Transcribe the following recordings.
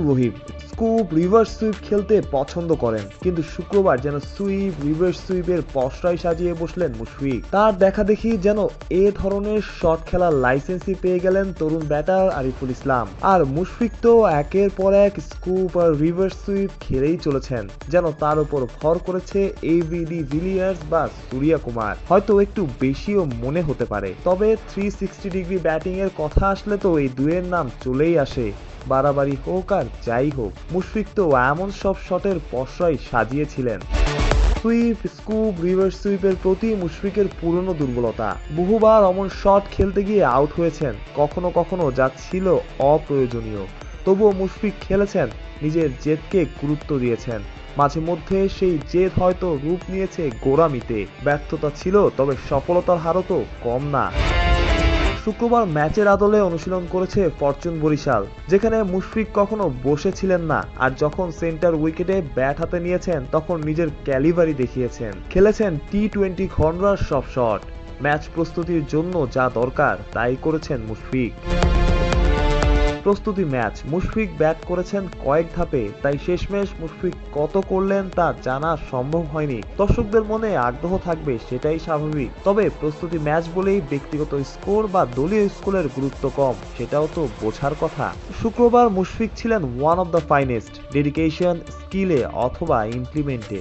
वही scoop, reverse sweep খেলতে পছন্দ করেন, কিন্তু শুক্রবার যেন সুইপ, রিভার্স সুইপের পশরাই সাজিয়ে বসলেন মুশফিক। তার দেখা দেখি যেন এ ধরনের শট খেলার লাইসেন্সই পেয়ে গেলেন তরুণ ব্যাটার আরিফুল ইসলাম। আর মুশফিক তো একের পর এক স্কুপ আর রিভার্স সুইপ খেলেই চলেছেন, যেন তার উপর ভর করেছে এভিডি ভিলিয়ার্স বা সূর্যা কুমার। হয়তো একটু বেশিও মনে হতে পারে, তবে থ্রি সিক্সটি ডিগ্রি ব্যাটিং এর কথা আসলে তো এই দুয়ের নাম চলেই আসে, বাড়াবাড়ি হোক আর যাই হোক। মুশফিক তো এমন সব শটের পশরাই সাজিয়েছিলেন। সুইপ স্কুপ রিভার্স সুইপের প্রতি মুশফিকের পুরনো দুর্বলতা। বহুবার অমন শট খেলতে গিয়ে আউট হয়েছেন, কখনো কখনো যা ছিল অপ্রয়োজনীয়। তবুও মুশফিক খেলেছেন, নিজের জেদকে গুরুত্ব দিয়েছেন। মাঝে মধ্যে সেই জেদ হয়তো রূপ নিয়েছে গোড়ামিতে। ব্যর্থতা ছিল, তবে সফলতার হারও তো কম না। শুক্রবার ম্যাচের আদলে অনুশীলন করেছে ফরচুন বরিশাল, যেখানে মুশফিক কখনো বসেছিলেন না, আর যখন সেন্টার উইকেটে ব্যাট হাতে নিয়েছেন, তখন নিজের ক্যালিভারি দেখিয়েছেন। খেলেছেন টি টোয়েন্টি খন্ডার সব শট ম্যাচ প্রস্তুতির জন্য যা দরকার, তাই করেছেন মুশফিক। প্রস্তুতি ম্যাচ। মুশফিক ব্যাট করেছেন কয়েক ধাপে, তাই শেষমেশ মুশফিক কত করলেন তা জানা সম্ভব হয়নি। দর্শকদের মনে আগ্রহ থাকবে, সেটাই স্বাভাবিক। তবে প্রস্তুতি ম্যাচ বলেই ব্যক্তিগত স্কোর বা দলীয় স্কোরের গুরুত্ব কম, সেটাও তো বোঝার কথা। শুক্রবার মুশফিক ছিলেন one of the finest dedication স্কিলে অথবা ইমপ্লিমেন্টে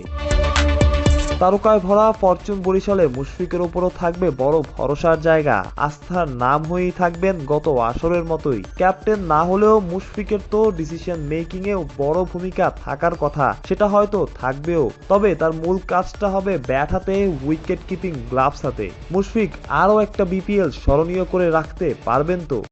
তারকায় ভরা ফরচুন বরিশালে মুশফিকের উপরও থাকবে বড় ভরসার জায়গা। আস্থার নাম হয়েই থাকবেন গত আসরের মতোই। ক্যাপ্টেন না হলেও মুশফিকের তো ডিসিশন মেকিং এও বড় ভূমিকা থাকার কথা। সেটা হয়তো থাকবেও। তবে তার মূল কাজটা হবে ব্যাট হাতে উইকেট কিপিং গ্লাভস হাতে। মুশফিক আরও একটা বিপিএল স্মরণীয় করে রাখতে পারবেন তো?